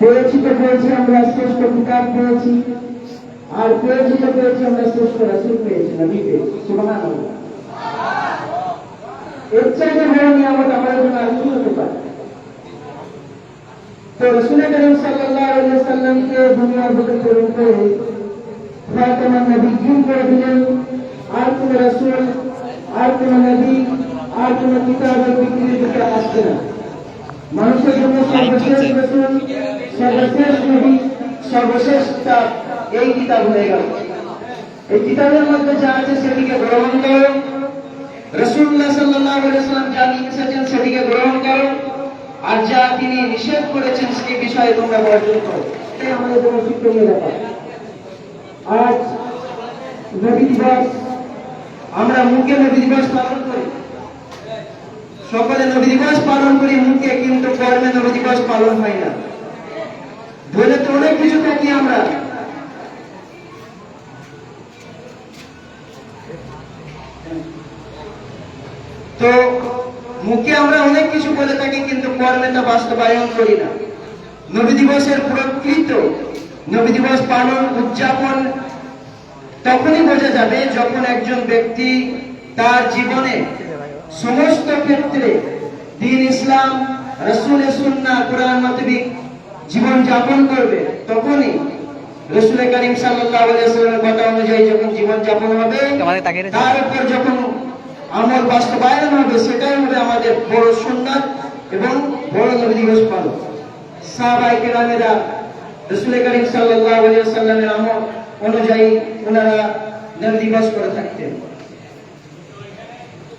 পেয়েছি তো পেয়েছি, আমরা শ্রেষ্ঠ কিতাব পেয়েছি? আর পেয়েছি তো পেয়েছি, আমরা শ্রেষ্ঠ রাসুল পেয়েছি নবী পেয়েছি? এর চাইতে বড় নিয়ামত আমাদের জন্য আর কি হতে পারে তো রসুল করিম সাল্লাল্লাহু আলাইহি সাল্লামকে দুনিয়ার বুকে প্রেরণ করে ফাতেমা নবী জিন করে দিলেন। আর কোন রসুল, আর কোন নবী, আর কোন কিতাবের বিক্রির দিকে আসছে না। সর্বশেষ রসুল সর্বশেষ নবী সর্বশেষ কিতাব এই কিতাব হয়ে গেল। এই কিতাবের মধ্যে যা আছে সেটিকে গ্রহণ করো। রসুল্লাহ সাল্লাল্লাহু আলাইহি সাল্লাম যা নিয়ে এসেছেন সেটিকে গ্রহণ করো। আর যা তিনি নিষেধ করেছেন সেই বিষয়ে তোমরা বর্জন করো। এটাই আমাদের জন্য শিক্ষণীয় ব্যাপার। আজ নবী দিবস আমরা মুখে নবী দিবস পালন করি। সকলে নবী দিবস পালন করি, মুখে কিন্তু কর্মে নবী দিবস পালন হয় না। বলে তো অনেক কিছু থাকি আমরা। তো মুখে আমরা অনেক কিছু বলে থাকি, কিন্তু কর্মে তা বাস্তবায়ন করি না। নবী দিবসের প্রকৃত নবী দিবস পালন, উদযাপন তখনই বোঝা যাবে যখন একজন ব্যক্তি তার জীবনে সমস্ত ক্ষেত্রে দিন ইসলাম রসুল সুন্না কোরআন মাতবিক জীবন যাপন করবে তখনই রসুল করিম সাল্লাল্লাহু আলাইহি ওয়াসাল্লামের কথা অনুযায়ী যখন জীবন যাপন হবে। তার উপর যখন আমল বাস্তবায়ন হবে সেটাই হবে আমাদের বড় সুন্নাত এবং বড় নবী দিবস পালন সাহাবাই কেরামেরা রসুল করিম সাল্লাল্লাহু আলাইহি ওয়াসাল্লামের আমল অনুযায়ী ওনারা নবী দিবস করে থাকতেন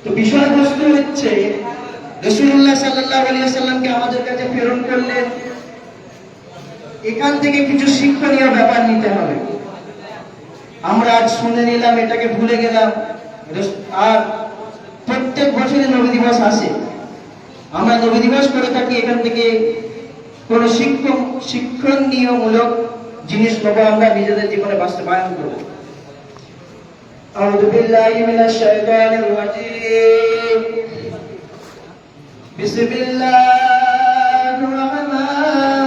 তো বিষয়বস্তু হচ্ছে রসুল্লাহ ওয়াসাল্লামকে আমাদের কাছে প্রেরণ করলেন এখান থেকে কিছু শিক্ষণীয় ব্যাপার নিতে হবে। আমরা আজ শুনে নিলাম, এটাকে ভুলে গেলাম। আর প্রত্যেক বছরে নবী দিবস আসে। আমরা নবী দিবস করে থাকি, এখান থেকে কোন শিক্ষক শিক্ষণীয়মূলক জিনিস নেব আমরা, নিজেদের জীবনে বাস্তবায়ন করব। أعوذ بالله من الشيطان الرجيم. بسم الله الرحمن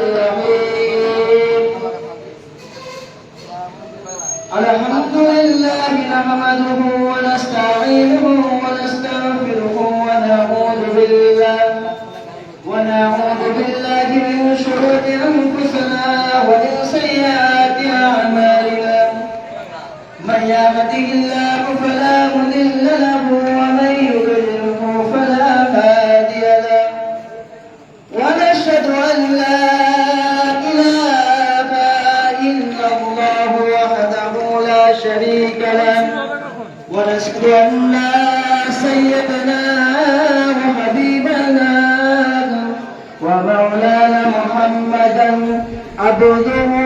الرحيم. الحمد لله نحمده ونستعينه ونستغفره ونعوذ بالله. ونعوذ بالله من شرور أنفسنا ومن سيئات يهده الله فلا مضل له ومن يضلله فلا هادي له. ونشهد أن لا إله إلا الله وحده لا شريك له. ونشهد أن سيدنا وحبيبنا ومولانا محمدا عبده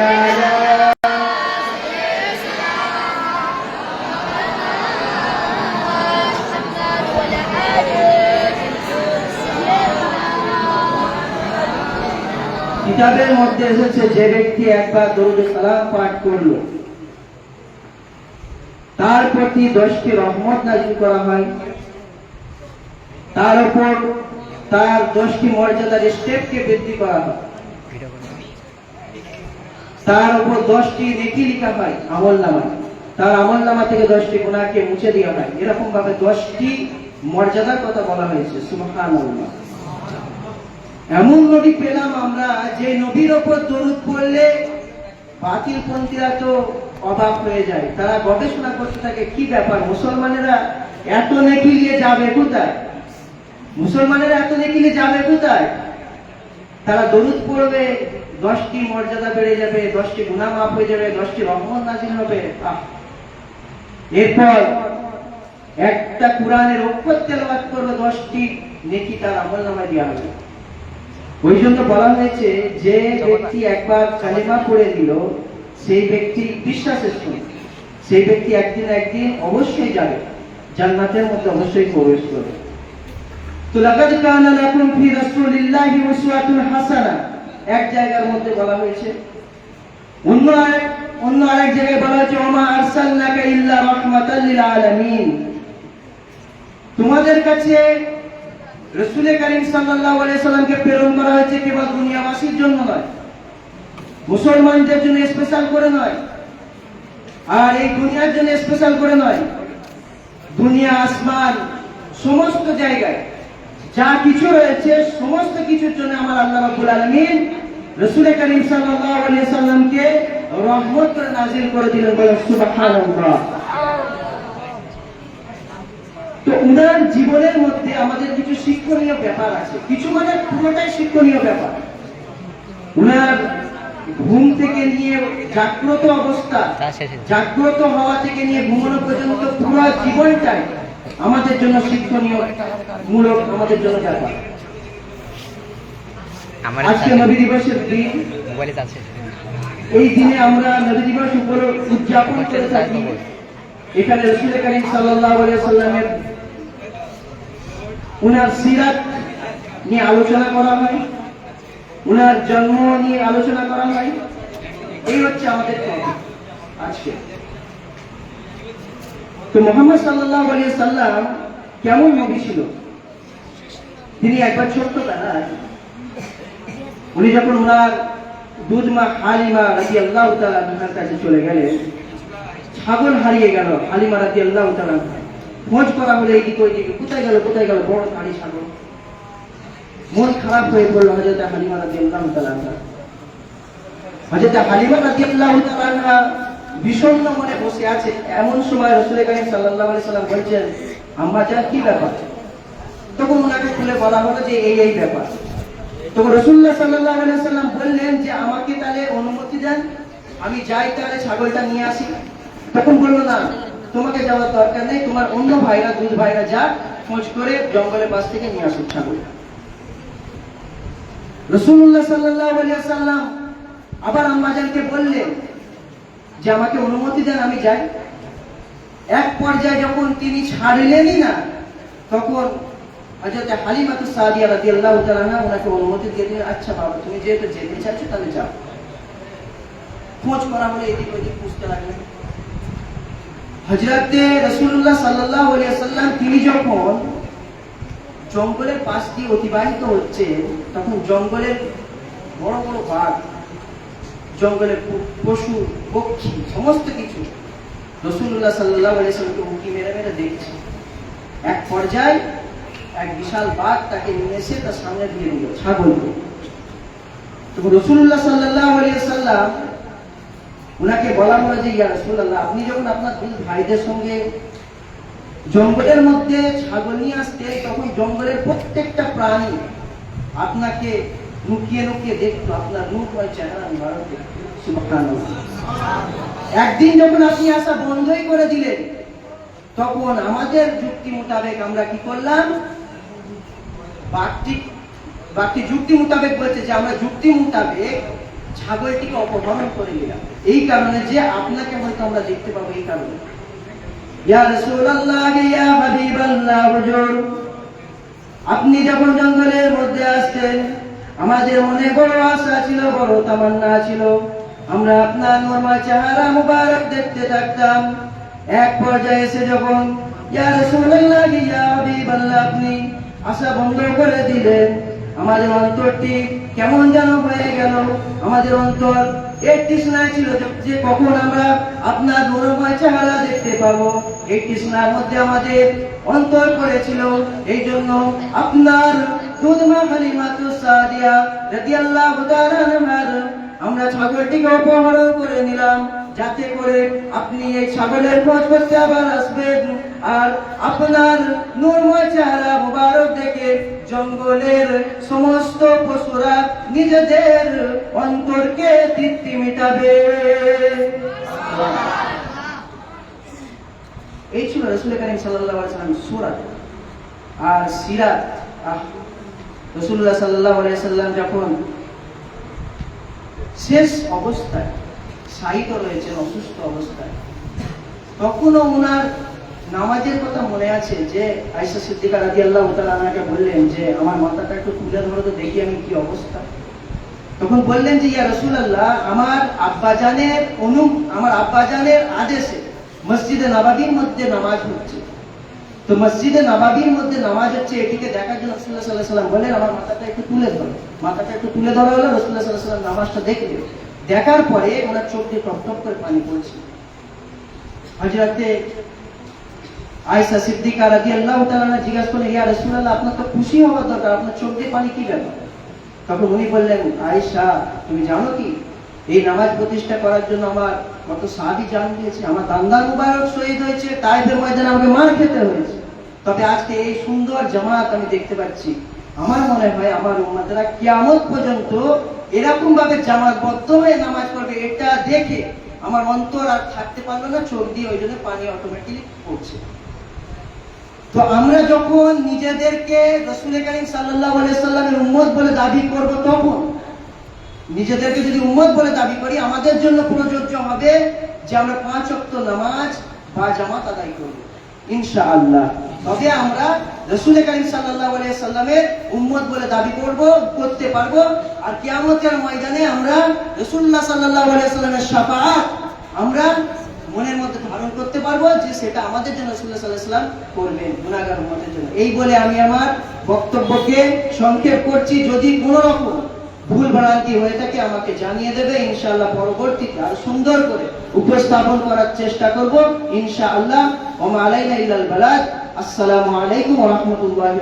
কিতাবের মধ্যে এসেছে যে ব্যক্তি একবার দরুদ সালাম পাঠ করল, তার প্রতি দশটি রহমত নাজিল করা হয়, তার উপর তার দশটি মর্যাদার স্টেপকে বৃদ্ধি করা হয়, তার উপর দশটি নেকি লিখা হয়, আমল নামায়। তার আমল নামা থেকে দশটি গুণাকে মুছে দেওয়া হয়। এরকম ভাবে দশটি মর্যাদার কথা বলা হয়েছে, সুবহানাল্লাহ। এমন নবী পেলাম আমরা যে নবীর ওপর দরুদ পড়লে বাতিল পন্থীরা তো অবাক হয়ে যায়। তারা গবেষণা করতে থাকে, কি ব্যাপার, মুসলমানেরা এত নেকি নিয়ে যাবে কোথায়? মুসলমানেরা এত নেকি নিয়ে যাবে কোথায়? তারা দরুদ পড়বে, দশটি মর্যাদা বেড়ে যাবে, দশটি গুণা মাফ হয়ে যাবে, দশটি রহমত নাজিল হবে! এরপর একটা কোরআনের অক্ষর তেলাওয়াত করবে, দশটি নেকি তার আমল নামায় দেওয়া হবে। ওই জন্য বলা হয়েছে যে ব্যক্তি একবার কালিমা পড়ে দিল সেই ব্যক্তি বিশ্বাসের সঙ্গে। সেই ব্যক্তি একদিন একদিন অবশ্যই যাবে, জান্নাতের মধ্যে অবশ্যই প্রবেশ করবে। তো লাকাদ কানা লাকুম ফি রাসূলিল্লাহি উসওয়াতুন হাসানা। এক জায়গার মধ্যে বলা হয়েছে। অন্য আরেক অন্য আরেক জায়গায় বলা হয়েছে, ওমা আরসালনাকা ইল্লা রাহমাতাল লিল আলামিন। তোমাদের কাছে রসুল করিম প্রেরণ করা হয়েছে কেবল দুনিয়াবাসীর জন্য নয়। মুসলমানদের জন্য স্পেশাল করে নয়। আর এই দুনিয়ার জন্য স্পেশাল করে নয়। দুনিয়া, আসমান, সমস্ত জায়গায় যা কিছু রয়েছে, সমস্ত কিছুর জন্য আমার আল্লাহ রাব্বুল আলামিন রসুল করিম আলাইহি সাল্লামকে রহমত করে নাজিল করে দিলেন বলে সুবহানাল্লাহ। তো উনার জীবনের আমাদের কিছু শিক্ষণীয় ব্যাপার আছে। কিছু মানে পুরোটাই শিক্ষণীয় ব্যাপার। উনার ঘুম থেকে নিয়ে জাগ্রত অবস্থা জাগ্রত হওয়া থেকে নিয়ে ঘুমানো পর্যন্ত পুরো জীবনটাই আমাদের জন্য শিক্ষণীয় মূলক আমাদের জন্য ব্যাপার। আজকে নবী দিবসের দিন। এই দিনে আমরা নবী দিবস উপর উদযাপন করে থাকি। এখানে রসুল করিম সাল্লাল্লাহু আলাইহি সাল্লামের উনার সিরাত নিয়ে আলোচনা করা হয়, উনার জন্ম নিয়ে আলোচনা করা হয়। এই হচ্ছে আমাদের আজকে। তো মোহাম্মদ সাল্লাল্লাহু আলাইহি সাল্লাম কেমন নবী ছিল? তিনি একবার ছোট্ট বেলায় উনি যখন ওনার দুধ মা হালিমা রাজি আল্লাহ তালার কাছে চলে গেলেন, ছাগল হারিয়ে গেল, হালিমা রাজি আল্লাহ তালা খোঁজ করা হলে এইদিকে ওইদিকে কোথায় গেল কোথায় গেল? বড় হাড়ি ছাগল মন খারাপ হয়ে পড়ল হজরত হালিমা রাজি আল্লাহ তালা হজরত হালিমা রাজি আল্লাহ তালা বিষণ্ণ মনে বসে আছে এমন সময় রসুল করিম সাল্লাহ আলি সাল্লাম বলছেন, আম্মা যা কি ব্যাপার? তখন ওনাকে খুলে বলা হলো যে, এই এই ব্যাপার। তখন রসুল্লাহ সাল্লাহ আলি সাল্লাম বললেন যে, আমাকে তাহলে অনুমতি দেন, আমি যাই তাহলে ছাগলটা নিয়ে আসি। তখন বলল, না তোমাকে যাওয়ার দরকার নেই, তোমার অন্য ভাইরা দুধ ভাইরা যা খোঁজ করে জঙ্গলের পাশ থেকে নিয়ে আসুক ছাগল রসুল্লাহ সাল্লাহ সাল্লাম আবার আম্মাজানকে বললেন যে, আমাকে অনুমতি দেন, আমি যাই। এক পর্যায়ে যখন তিনি ছাড়লেনই না, তখন হযরত হালিমাতু সাদিয়া তাআলা আনহা ওনাকে অনুমতি দিয়ে দিলেন আচ্ছা বাবা, তুমি যেহেতু যেতে চাচ্ছ তাহলে যাও। খোঁজ করা হলে এদিক ওদিক খুঁজতে লাগলেন। হযরতে রাসূলুল্লাহ সাল্লাল্লাহু আলাইহি সাল্লাম তিনি যখন জঙ্গলের পাশ দিয়ে অতিবাহিত হচ্ছে তখন জঙ্গলের বড় বড় বাঘ, জঙ্গলের পশু, পক্ষী, সমস্ত কিছু রসুল্লাহ সাল্লাহ সাল্লামকে উঁকি মেরে মেরে দেখছে। এক পর্যায়ে এক বিশাল বাঘ তাকে নিয়ে এসে তার সামনে দিয়ে দিল, ছাগলকে। তখন রসুল্লাহ সাল্লাহ আলিয়া সাল্লাম ওনাকে বলা হলো যে, ইয়া রসুল্লাহ আপনি যখন আপনার দুই ভাইদের সঙ্গে জঙ্গলের মধ্যে ছাগল নিয়ে আসতেন তখন জঙ্গলের প্রত্যেকটা প্রাণী আপনাকে লুকিয়ে লুকিয়ে দেখতো, আপনার রূপ আর চেহারা একদিন যখন আপনি আসা বন্ধই করে দিলেন, তখন আমাদের যুক্তি মোতাবেক আমরা কি করলাম? বাঘটি বাঘটি যুক্তি মোতাবেক বলছে যে, আমরা যুক্তি মোতাবেক ছাগলটিকে অপহরণ করে নিলাম। এই কারণে যে আপনাকে হয়তো আমরা দেখতে পাবো এই কারণে। আপনি যখন জঙ্গলের মধ্যে আসতেন, আমাদের মনে বড় আশা ছিল, বড় তামান্না ছিল। আমরা আপনার নরমাল চেহারা মুবারক দেখতে থাকতাম। এক পর্যায়ে এসে যখন, ইয়া রাসূলুল্লাহ, ইয়া আপনি আশা বন্ধ করে দিলেন আমাদের অন্তরটি কেমন যেন হয়ে গেল। আমাদের অন্তর এই তৃষ্ণায় ছিল যে- কখন আমরা আপনার মনোময় চেহারা দেখতে পাবো। এই তৃষ্ণার মধ্যে আমাদের অন্তর করেছিল এই জন্য আপনার দুধমা হালিমাতু সাদিয়া রাদিয়াল্লাহু তাআলা আমরা ছাগলটিকে অপহরণ করে নিলাম, যাতে করে আপনি এই ছাগলের খোঁজ করতে আবার আসবেন। আর আপনার নূরময় চেহারা মুবারক দেখে জঙ্গলের সমস্ত পশুরা নিজেদের অন্তরকে তৃপ্তি মেটাবে। এই ছিল রসুল করিম সাল্লাম সূরা। আর সিরাত রসুল্লাহ সাল্লাহ সাল্লাম যখন শেষ অবস্থায়, শায়িত রয়েছেন, অসুস্থ অবস্থায়, তখনও ওনার নামাজের কথা মনে আছে যে আয়সা সিদ্দিকা রাজি আল্লাহ তালাকে বললেন যে, আমার মাথাটা একটু তুলে ধরো তো দেখি আমি কি অবস্থা। তখন বললেন যে, ইয়া রসুল আল্লাহ আমার আব্বাজানের অনু, আমার আব্বাজানের আদেশে মসজিদে নবাবির মধ্যে নামাজ হচ্ছে। তো মসজিদে নবাবির মধ্যে নামাজ হচ্ছে, এটিকে দেখার জন্য রসুল্লাহ সাল্লাহ সাল্লাম বললেন, আমার মাথাটা একটু তুলে ধরো। মাথাটা একটু তুলে ধরা হলো রসুল্লাহ সাল্লাহ সাল্লাম নামাজটা দেখলে দেখার পরে ওনার চোখ দিয়ে টপ টপ করে পানি পড়ছে। হজরতে আয়সা সিদ্দিকা রাজি আল্লাহ তালা জিজ্ঞাসা করলেন, ইয়া রসুল্লাহ আপনার তো খুশি হওয়ার দরকার, আপনার চোখ দিয়ে পানি কি ব্যাপার তখন উনি বললেন, আয়েশা, তুমি জানো কি? এই নামাজ প্রতিষ্ঠা করার জন্য আমার কত সাহাবি জান দিয়েছে, আমার দান্দার মুবারক শহীদ হয়েছে, তাইফের ময়দানে আমাকে মার খেতে হয়েছে। তবে আজকে এই সুন্দর জামাত আমি দেখতে পাচ্ছি। আমার মনে হয় আমার উম্মাদেরা কিয়ামত পর্যন্ত এরকম ভাবে জামাতবদ্ধ হয়ে নামাজ পড়বে, এটা দেখে আমার অন্তর আর থাকতে পারল না, চোখ দিয়ে ওই জন্য পানি অটোমেটিক পড়ছে। তো আমরা যখন নিজেদেরকে রসুল করিম সাল্লাহ সাল্লামের উম্মত বলে দাবি করব তখন, নিজেদেরকে যদি উম্মত বলে দাবি করি, আমাদের জন্য প্রযোজ্য হবে যে আমরা পাঁচ অক্ত নামাজ বা জামাত আদায় করব। ইনশাআল্লাহ। তবে আমরা রসুল করিম সাল্লাহ সাল্লামের উম্মত বলে দাবি করব, করতে পারব। আর কিয়ামতের ময়দানে আমরা রসুল্লাহ সাল্লাহ সাল্লামের সাফাত আমরা মনের মধ্যে ধারণ করতে পারব যে সেটা আমাদের জন্য রসুল্লাহ সাল্লাহ সাল্লাম করবেন গুণাগার উম্মতের জন্য। এই বলে আমি আমার বক্তব্যকে সংক্ষেপ করছি। যদি কোনো রকম ভুল ভ্রান্তি হয়ে থাকে, আমাকে জানিয়ে দেবে। ইনশাআল্লাহ পরবর্তীতে আর সুন্দর করে উপস্থাপন করার চেষ্টা করব। ইনশাআল্লাহ। আসসালামু আলাইকুম রাহমাতুল্লাহি